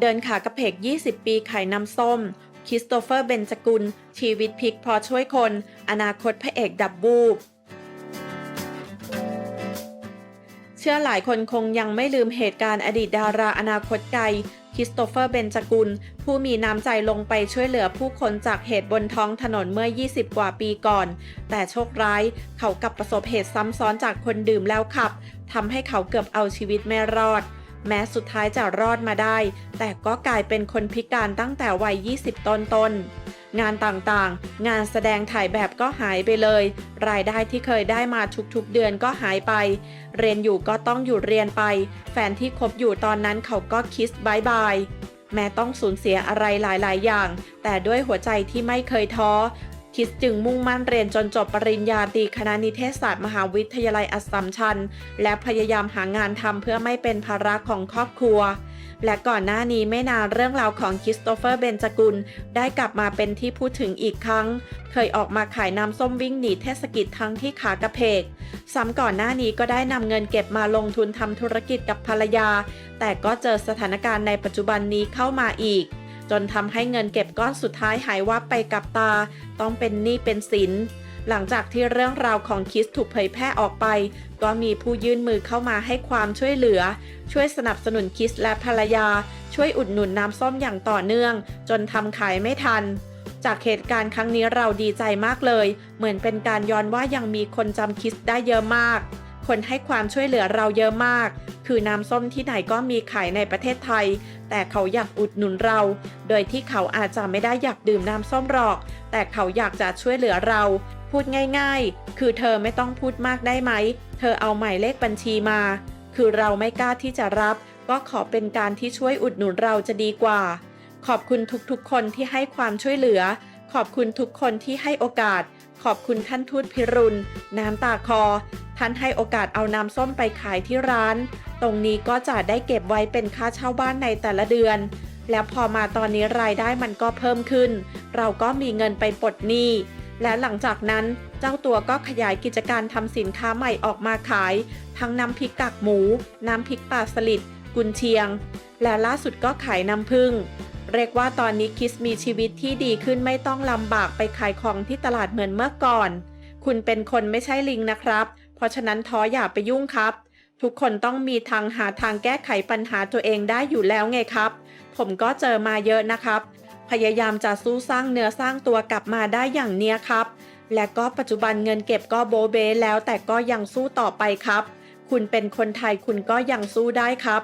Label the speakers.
Speaker 1: เดินขากระเพก 20 ปีขายน้ำส้ม คริสโตเฟอร์ เบนจกุล ชีวิตพลิกพอช่วยคน อนาคตพระเอกดับบูบ เชื่อหลายคนคงยังไม่ลืมเหตุการณ์อดีตดาราอนาคตไกลคริสโตเฟอร์เบนจกุล ผู้มีน้ำใจลงไปช่วยเหลือผู้คนจากเหตุบนท้องถนนเมื่อ 20 กว่าปีก่อน แต่โชคร้ายเขากลับประสบเหตุซ้ำซ้อนจากคนดื่มแล้วขับทำให้เขาเกือบเอาชีวิตไม่รอด แม้สุดท้ายจะรอดมาได้ แต่ก็กลายเป็นคนพิการตั้งแต่วัย 20 ต้นต้นๆ งานต่างๆ งานแสดงถ่ายแบบก็หายไปเลย รายได้ที่เคยได้มาทุกๆเดือนก็หายไป เรียนอยู่ก็ต้องหยุดเรียนไป แฟนที่คบอยู่ตอนนั้นเขาก็คิสบายบายแม้ต้องสูญเสียอะไรหลายๆ อย่าง แต่ด้วยหัวใจที่ไม่เคยท้อคิสจึงมุ่งมั่นเรียนจนจบปริญญาตรีคณะนิเทศศาสตร์มหาวิทยาลัยอัสสัมชัญ และพยายามหางานทำเพื่อไม่เป็นภาระของครอบครัว และก่อนหน้านี้ไม่นานเรื่องราวของคริสโตเฟอร์เบนจกุล ได้กลับมาเป็นที่พูดถึงอีกครั้ง เคยออกมาขายน้ำส้มวิ่งหนีเทศกิจทั้งที่ขากระเพก ซ้ำก่อนหน้านี้ก็ได้นำเงินเก็บมาลงทุนทำธุรกิจกับภรรยา แต่ก็เจอสถานการณ์ในปัจจุบันนี้เข้ามาอีก จนทำให้เงินเก็บก้อนสุดท้ายหายวับไปกับตา ต้องเป็นหนี้เป็นสิน หลังจากที่เรื่องราวของคิสถูกเผยแพร่ออกไป ก็มีผู้ยื่นมือเข้ามาให้ความช่วยเหลือ ช่วยสนับสนุนคิสและภรรยา ช่วยอุดหนุนน้ำส้มอย่างต่อเนื่อง จนทำขายไม่ทัน จากเหตุการณ์ครั้งนี้เราดีใจมากเลย เหมือนเป็นการย้อนว่ายังมีคนจำคิสได้เยอะมาก คนให้ความช่วยเหลือเราเยอะมาก คือน้ำส้มที่ไหนก็มีขายในประเทศไทย แต่เขาอยากอุดหนุนเรา โดยที่เขาอาจจะไม่ได้อยากดื่มน้ำส้มหรอก แต่เขาอยากจะช่วยเหลือเรา พูดง่ายๆ คือเธอไม่ต้องพูดมากได้ไหม เธอเอาหมายเลขบัญชีมา คือเราไม่กล้าที่จะรับ ก็ขอเป็นการที่ช่วยอุดหนุนเราจะดีกว่า ขอบคุณทุกๆ คนที่ให้ความช่วยเหลือ ขอบคุณทุกคนที่ให้โอกาส ขอบคุณท่านทูตพิรุณ น้ำตาคอ ท่านให้โอกาสเอาน้ำส้มไปขายที่ร้าน ตรงนี้ก็จะได้เก็บไว้เป็นค่าเช่าบ้านในแต่ละเดือน แล้วพอมาตอนนี้รายได้มันก็เพิ่มขึ้น เราก็มีเงินไปปลดหนี้ และหลังจากนั้นเจ้าตัวก็ขยายกิจการทำสินค้าใหม่ออกมาขาย ทั้งน้ำพริกกากหมู น้ำพริกปลาสลิดกุนเชียง และล่าสุดก็ขายน้ำผึ้งเรียกว่าตอนนี้คิสมีชีวิตที่ดีขึ้นไม่ต้องลำบากไปขายของที่ตลาดเหมือนเมื่อก่อน คุณเป็นคนไม่ใช่ลิงนะครับ เพราะฉะนั้นท้ออย่าไปยุ่งครับ ทุกคนต้องมีทางหาทางแก้ไขปัญหาตัวเองได้อยู่แล้วไงครับ ผมก็เจอมาเยอะนะครับ พยายามจะสู้สร้างเนื้อสร้างตัวกลับมาได้อย่างเนี้ยครับ และก็ปัจจุบันเงินเก็บก็โบเบแล้วแต่ก็ยังสู้ต่อไปครับ คุณเป็นคนไทยคุณก็ยังสู้ได้ครับ